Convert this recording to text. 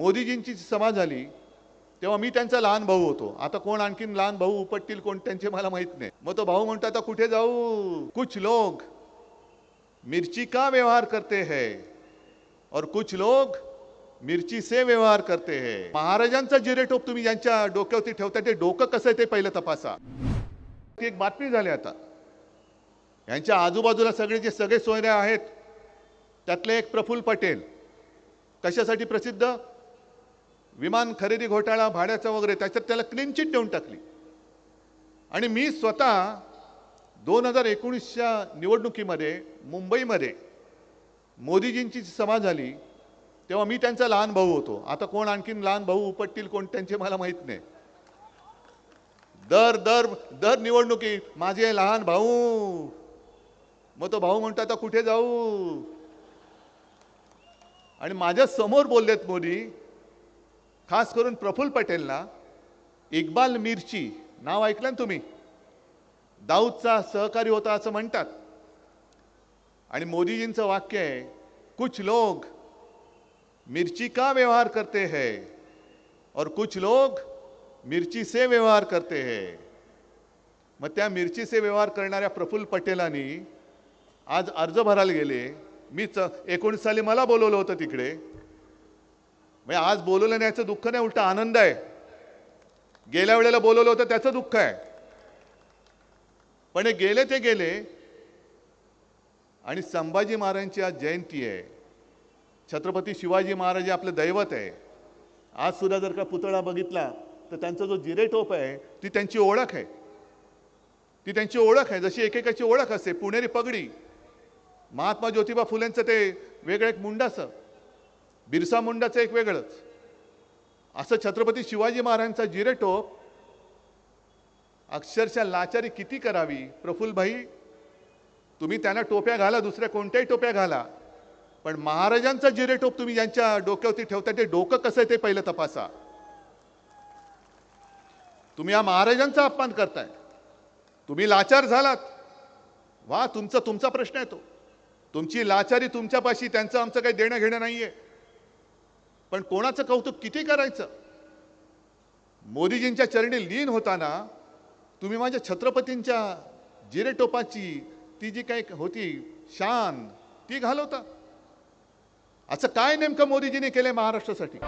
मोदीजींची सभा झाली तेव्हा मी त्यांचा लहान भाऊ होतो. आता कोण आणखीन लहान भाऊ उपटतील कोण त्यांचे मला माहीत नाही. मग तो भाऊ म्हणतो आता कुठे जाऊ? कुछ लोग मिरची का व्यवहार करते है? और कुछ लोग मिरची से व्यवहार करते है. महाराजांचा जिरेटोप तुम्ही ज्यांच्या डोक्यावरती ठेवता ते डोकं कसं आहे ते पहिलं तपासा. ती एक बातमी झाली आता. यांच्या आजूबाजूला सगळे जे सगळे सोयरे आहेत त्यातले एक प्रफुल्ल पटेल कशासाठी प्रसिद्ध? विमान खरेदी घोटाळा भाड्याचा वगैरे त्याच्यात त्याला क्लीन चिट देऊन टाकली. आणि मी स्वतः दोन हजार एकोणीसच्या निवडणुकीमध्ये मुंबईमध्ये मोदीजींची सभा झाली तेव्हा मी त्यांचा लहान भाऊ होतो. आता कोण आणखीन लहान भाऊ उपटतील कोण त्यांचे मला माहीत नाही. दर दर दर निवडणुकी माझे लहान भाऊ. मग तो भाऊ म्हणतो आता कुठे जाऊ? आणि माझ्यासमोर बोललेत मोदी खास करून प्रफुल्ल पटेलला इक्बाल मिरची नाव ऐकलं ना तुम्ही? दाऊदचा सहकारी होता असं म्हणतात. आणि मोदीजींचं वाक्य आहे कुछ लोग मिर्ची का व्यवहार करते हैं? और कुछ लोग मिरची से व्यवहार करते हैं. मग त्या मिरची से व्यवहार करणाऱ्या प्रफुल्ल पटेलांनी आज अर्ज भरायला गेले. मीच एकोणीस साली मला बोलवलं होतं तिकडे. म्हणजे आज बोलवलं नाही याचं दुःख नाही उलटा आनंद आहे. गेल्या वेळेला बोलवलं होतं त्याचं दुःख आहे. पण हे गेले ते गेले. आणि संभाजी महाराजांची आज जयंती आहे. छत्रपती शिवाजी महाराज हे आपलं दैवत आहे. आज सुद्धा जर का पुतळा बघितला तर त्यांचा जो जिरेटोप आहे ती त्यांची ओळख आहे. ती त्यांची ओळख आहे. जशी एकेकाची ओळख असते पुणेरी पगडी. महात्मा ज्योतिबा फुलेंचं ते वेगळं एक मुंडाचं बिरसा मुंडाचं एक वेगळंच. असं छत्रपती शिवाजी महाराजांचा जिरेटोप अक्षरशः लाचारी किती करावी? प्रफुल्लभाई तुम्ही त्यांना टोप्या घाला दुसऱ्या कोणत्याही टोप्या घाला. पण महाराजांचा जिरेटोप तुम्ही ज्यांच्या डोक्यावरती ठेवता ते डोकं कसं आहे ते पहिलं तपासा. तुम्ही या महाराजांचा अपमान करताय. तुम्ही लाचार झालात. वा तुमचा तुमचा प्रश्न आहे तो. तुमची लाचारी तुमच्यापाशी त्यांचं आमचं काही देणं घेणं नाहीये. पण कोणाचं कौतुक किती करायचं? मोदीजींच्या चरणी लीन होताना तुम्ही माझ्या छत्रपतींच्या जिरेटोपाची ती जी काही होती शान ती घालवता. असं काय नेमकं मोदीजींनी केलंय महाराष्ट्रासाठी?